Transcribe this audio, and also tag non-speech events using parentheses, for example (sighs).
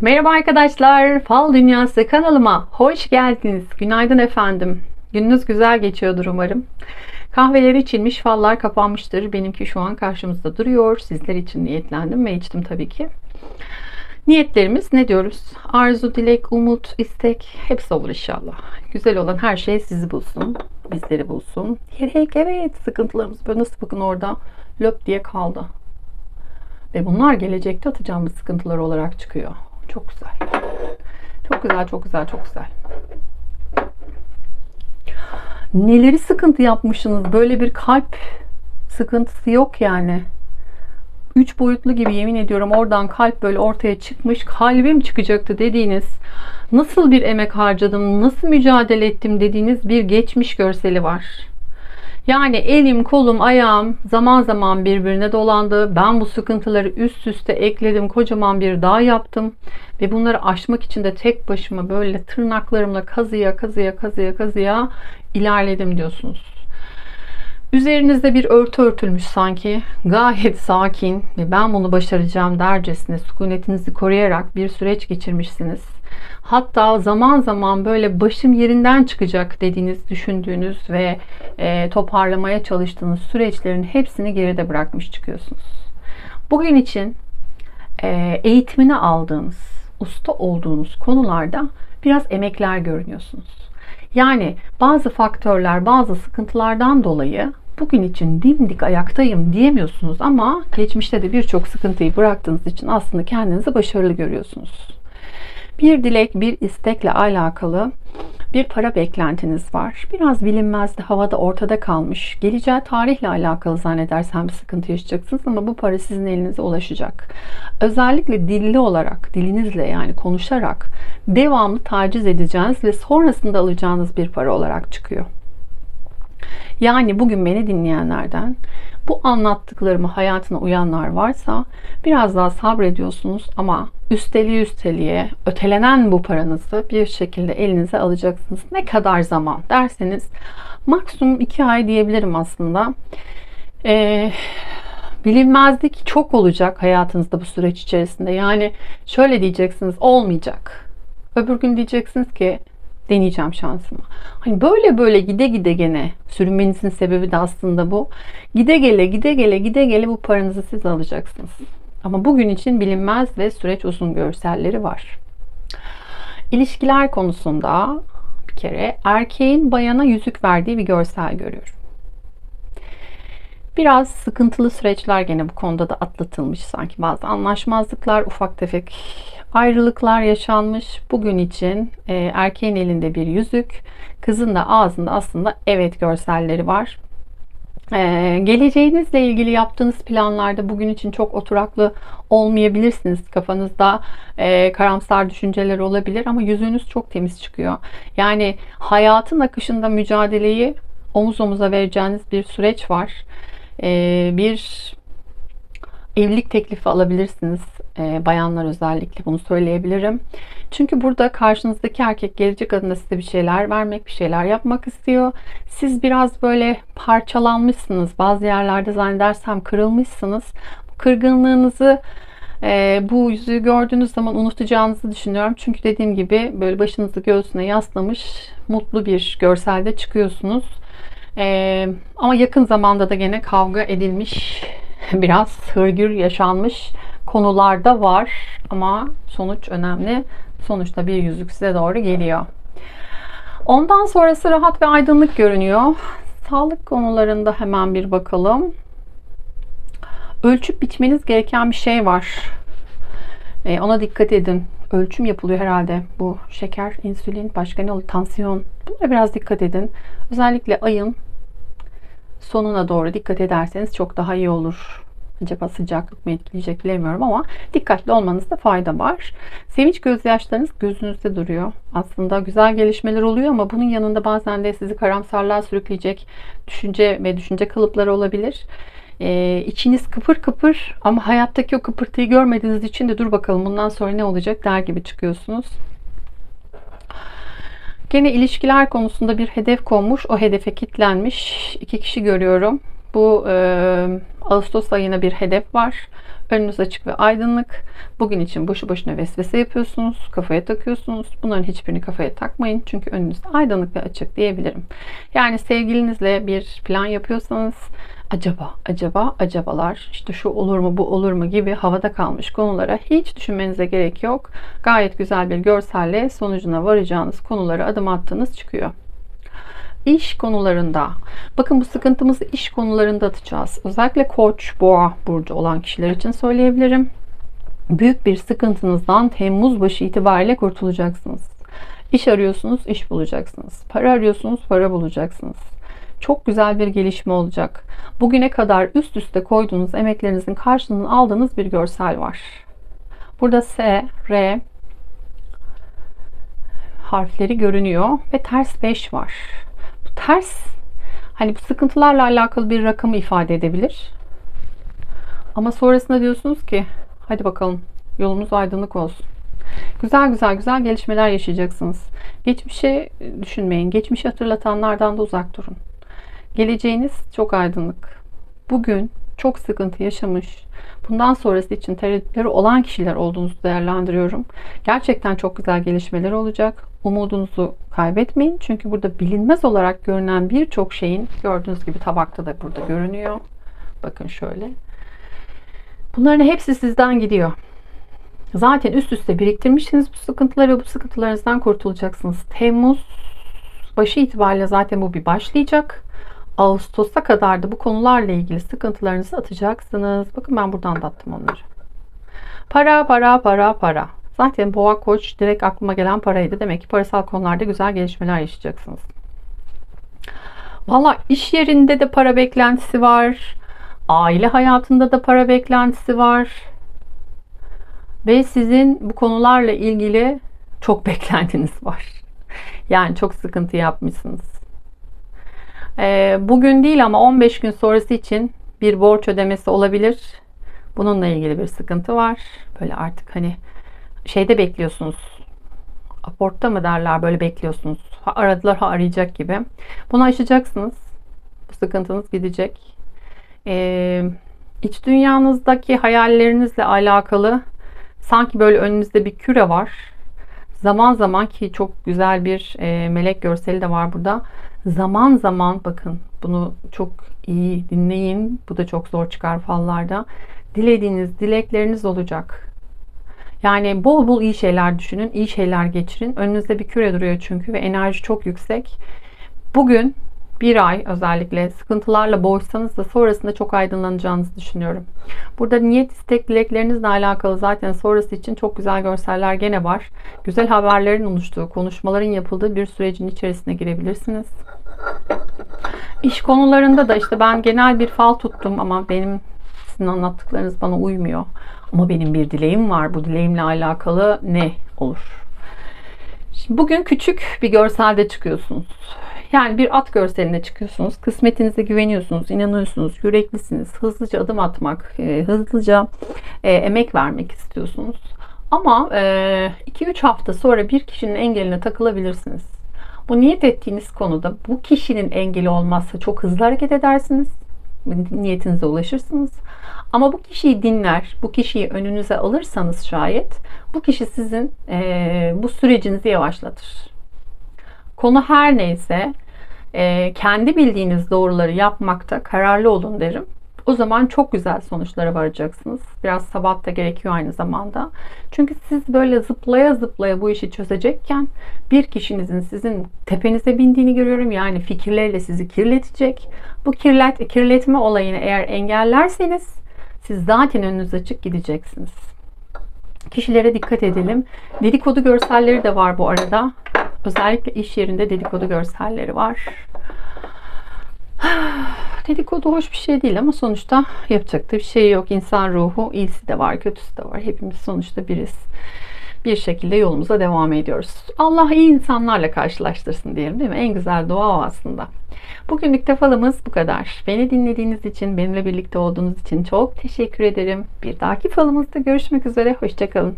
Merhaba arkadaşlar, Fal Dünyası kanalıma hoş geldiniz. Günaydın efendim. Gününüz güzel geçiyordur umarım. Kahveleri içilmiş, fallar kapanmıştır. Benimki şu an karşımızda duruyor. Sizler için niyetlendim ve içtim tabii ki. Niyetlerimiz ne diyoruz? Arzu, dilek, umut, istek hepsi olur inşallah. Güzel olan her şey sizi bulsun, bizleri bulsun. Diyerek evet sıkıntılarımız böyle nasıl bakın orada löp diye kaldı. Ve bunlar gelecekte atacağımız sıkıntılar olarak çıkıyor. Çok güzel. Çok güzel, çok güzel, çok güzel. Neleri sıkıntı yapmışsınız? Böyle bir kalp sıkıntısı yok yani. Üç boyutlu gibi yemin ediyorum oradan kalp böyle ortaya çıkmış. Kalbim çıkacaktı dediğiniz, nasıl bir emek harcadım, nasıl mücadele ettim dediğiniz bir geçmiş görseli var. Yani elim, kolum, ayağım zaman zaman birbirine dolandı. Ben bu sıkıntıları üst üste ekledim. Kocaman bir dağ yaptım. Ve bunları aşmak için de tek başıma böyle tırnaklarımla kazıya kazıya kazıya kazıya ilerledim diyorsunuz. Üzerinizde bir örtü örtülmüş sanki. Gayet sakin ve ben bunu başaracağım dercesine sükunetinizi koruyarak bir süreç geçirmişsiniz. Hatta zaman zaman böyle başım yerinden çıkacak dediğiniz, düşündüğünüz ve e, toparlamaya çalıştığınız süreçlerin hepsini geride bırakmış çıkıyorsunuz. Bugün için e, eğitimini aldığınız, usta olduğunuz konularda biraz emekler görünüyorsunuz. Yani bazı faktörler, bazı sıkıntılardan dolayı bugün için dimdik ayaktayım diyemiyorsunuz ama geçmişte de birçok sıkıntıyı bıraktığınız için aslında kendinizi başarılı görüyorsunuz. Bir dilek, bir istekle alakalı bir para beklentiniz var. Biraz bilinmezdi, havada ortada kalmış. Geleceği tarihle alakalı zannedersem bir sıkıntı yaşayacaksınız ama bu para sizin elinize ulaşacak. Özellikle dilli olarak, dilinizle yani konuşarak devamlı taciz edeceğiniz ve sonrasında alacağınız bir para olarak çıkıyor. Yani bugün beni dinleyenlerden bu anlattıklarımı hayatına uyanlar varsa biraz daha sabrediyorsunuz ama üsteliği üsteliğe ötelenen bu paranızı bir şekilde elinize alacaksınız. Ne kadar zaman derseniz maksimum iki ay diyebilirim aslında. Ee, bilinmezlik çok olacak hayatınızda bu süreç içerisinde. Yani şöyle diyeceksiniz olmayacak. Öbür gün diyeceksiniz ki deneyeceğim şansımı. Hani böyle böyle gide gide gene sürünmenizin sebebi de aslında bu. Gide gele gide gele gide gele bu paranızı siz alacaksınız. Ama bugün için bilinmez ve süreç uzun görselleri var. İlişkiler konusunda bir kere erkeğin bayana yüzük verdiği bir görsel görüyorum. Biraz sıkıntılı süreçler gene bu konuda da atlatılmış sanki bazı anlaşmazlıklar, ufak tefek ayrılıklar yaşanmış. Bugün için e, erkeğin elinde bir yüzük, kızın da ağzında aslında evet görselleri var. Ee, geleceğinizle ilgili yaptığınız planlarda bugün için çok oturaklı olmayabilirsiniz. Kafanızda e, karamsar düşünceler olabilir ama yüzünüz çok temiz çıkıyor. Yani hayatın akışında mücadeleyi omuz omuza vereceğiniz bir süreç var. Ee, bir evlilik teklifi alabilirsiniz. E, bayanlar özellikle bunu söyleyebilirim. Çünkü burada karşınızdaki erkek gelecek adına size bir şeyler vermek, bir şeyler yapmak istiyor. Siz biraz böyle parçalanmışsınız. Bazı yerlerde zannedersem kırılmışsınız. Kırgınlığınızı e, bu yüzüğü gördüğünüz zaman unutacağınızı düşünüyorum. Çünkü dediğim gibi böyle başınızı göğsüne yaslamış mutlu bir görselde çıkıyorsunuz. E, ama yakın zamanda da gene kavga edilmiş (laughs) biraz hırgür yaşanmış konularda var ama sonuç önemli. Sonuçta bir yüzük size doğru geliyor. Ondan sonrası rahat ve aydınlık görünüyor. Sağlık konularında hemen bir bakalım. Ölçüp bitmeniz gereken bir şey var. Ee, ona dikkat edin. Ölçüm yapılıyor herhalde. Bu şeker, insülin, başka ne oluyor? Tansiyon. Buna biraz dikkat edin. Özellikle ayın sonuna doğru dikkat ederseniz çok daha iyi olur. Acaba sıcaklık mı etkileyecek bilemiyorum ama dikkatli olmanızda fayda var. Sevinç gözyaşlarınız gözünüzde duruyor. Aslında güzel gelişmeler oluyor ama bunun yanında bazen de sizi karamsarlığa sürükleyecek düşünce ve düşünce kalıpları olabilir. Ee, içiniz kıpır kıpır ama hayattaki o kıpırtıyı görmediğiniz için de dur bakalım bundan sonra ne olacak der gibi çıkıyorsunuz. Gene ilişkiler konusunda bir hedef konmuş. O hedefe kilitlenmiş iki kişi görüyorum. Bu e, Ağustos ayına bir hedef var. Önünüz açık ve aydınlık. Bugün için boşu boşuna vesvese yapıyorsunuz. Kafaya takıyorsunuz. Bunların hiçbirini kafaya takmayın. Çünkü önünüz aydınlık ve açık diyebilirim. Yani sevgilinizle bir plan yapıyorsanız acaba, acaba, acabalar, işte şu olur mu, bu olur mu gibi havada kalmış konulara hiç düşünmenize gerek yok. Gayet güzel bir görselle sonucuna varacağınız konulara adım attığınız çıkıyor. İş konularında, bakın bu sıkıntımızı iş konularında atacağız. Özellikle koç, boğa burcu olan kişiler için söyleyebilirim. Büyük bir sıkıntınızdan Temmuz başı itibariyle kurtulacaksınız. İş arıyorsunuz, iş bulacaksınız. Para arıyorsunuz, para bulacaksınız. Çok güzel bir gelişme olacak. Bugüne kadar üst üste koyduğunuz emeklerinizin karşılığını aldığınız bir görsel var. Burada S, R harfleri görünüyor ve ters 5 var. Ters hani bu sıkıntılarla alakalı bir rakamı ifade edebilir. Ama sonrasında diyorsunuz ki hadi bakalım yolumuz aydınlık olsun. Güzel güzel güzel gelişmeler yaşayacaksınız. Geçmişe düşünmeyin. Geçmişi hatırlatanlardan da uzak durun. Geleceğiniz çok aydınlık. Bugün çok sıkıntı yaşamış, bundan sonrası için tereddütleri olan kişiler olduğunuzu değerlendiriyorum. Gerçekten çok güzel gelişmeler olacak. Umudunuzu kaybetmeyin. Çünkü burada bilinmez olarak görünen birçok şeyin gördüğünüz gibi tabakta da burada görünüyor. Bakın şöyle. Bunların hepsi sizden gidiyor. Zaten üst üste biriktirmişsiniz bu sıkıntıları ve bu sıkıntılarınızdan kurtulacaksınız. Temmuz başı itibariyle zaten bu bir başlayacak. Ağustos'a kadar da bu konularla ilgili sıkıntılarınızı atacaksınız. Bakın ben buradan da attım onları. Para, para, para, para. Zaten boğa koç direkt aklıma gelen paraydı. Demek ki parasal konularda güzel gelişmeler yaşayacaksınız. Valla iş yerinde de para beklentisi var. Aile hayatında da para beklentisi var. Ve sizin bu konularla ilgili çok (laughs) beklentiniz var. Yani çok sıkıntı yapmışsınız. Ee, bugün değil ama 15 gün sonrası için bir borç ödemesi olabilir. Bununla ilgili bir sıkıntı var. Böyle artık hani şeyde bekliyorsunuz. Aportta mı derler böyle bekliyorsunuz. Ha aradılar ha arayacak gibi. Bunu aşacaksınız. Bu sıkıntınız gidecek. Ee, iç dünyanızdaki hayallerinizle alakalı sanki böyle önünüzde bir küre var. Zaman zaman ki çok güzel bir e, melek görseli de var burada zaman zaman bakın bunu çok iyi dinleyin. Bu da çok zor çıkar fallarda. Dilediğiniz dilekleriniz olacak. Yani bol bol iyi şeyler düşünün, iyi şeyler geçirin. Önünüzde bir küre duruyor çünkü ve enerji çok yüksek. Bugün bir ay özellikle sıkıntılarla boğuşsanız da sonrasında çok aydınlanacağınızı düşünüyorum. Burada niyet istek dileklerinizle alakalı zaten sonrası için çok güzel görseller gene var. Güzel haberlerin oluştuğu, konuşmaların yapıldığı bir sürecin içerisine girebilirsiniz. İş konularında da işte ben genel bir fal tuttum ama benim sizin anlattıklarınız bana uymuyor. Ama benim bir dileğim var. Bu dileğimle alakalı ne olur? Şimdi bugün küçük bir görselde çıkıyorsunuz. Yani bir at görseline çıkıyorsunuz. Kısmetinize güveniyorsunuz, inanıyorsunuz, yüreklisiniz. Hızlıca adım atmak, e, hızlıca e, emek vermek istiyorsunuz. Ama 2-3 e, hafta sonra bir kişinin engeline takılabilirsiniz. Bu niyet ettiğiniz konuda bu kişinin engeli olmazsa çok hızlı hareket edersiniz. Niyetinize ulaşırsınız. Ama bu kişiyi dinler, bu kişiyi önünüze alırsanız şayet bu kişi sizin e, bu sürecinizi yavaşlatır. Konu her neyse e, kendi bildiğiniz doğruları yapmakta kararlı olun derim. O zaman çok güzel sonuçlara varacaksınız. Biraz sabat da gerekiyor aynı zamanda. Çünkü siz böyle zıplaya zıplaya bu işi çözecekken bir kişinizin sizin tepenize bindiğini görüyorum. Yani fikirleriyle sizi kirletecek. Bu kirlet, kirletme olayını eğer engellerseniz siz zaten önünüz açık gideceksiniz. Kişilere dikkat edelim. Dedikodu görselleri de var bu arada. Özellikle iş yerinde dedikodu görselleri var. (sighs) Dedikodu hoş bir şey değil ama sonuçta yapacak da bir şey yok. İnsan ruhu iyisi de var, kötüsü de var. Hepimiz sonuçta biriz. Bir şekilde yolumuza devam ediyoruz. Allah iyi insanlarla karşılaştırsın diyelim değil mi? En güzel dua o aslında. Bugünlük de falımız bu kadar. Beni dinlediğiniz için, benimle birlikte olduğunuz için çok teşekkür ederim. Bir dahaki falımızda görüşmek üzere. Hoşçakalın.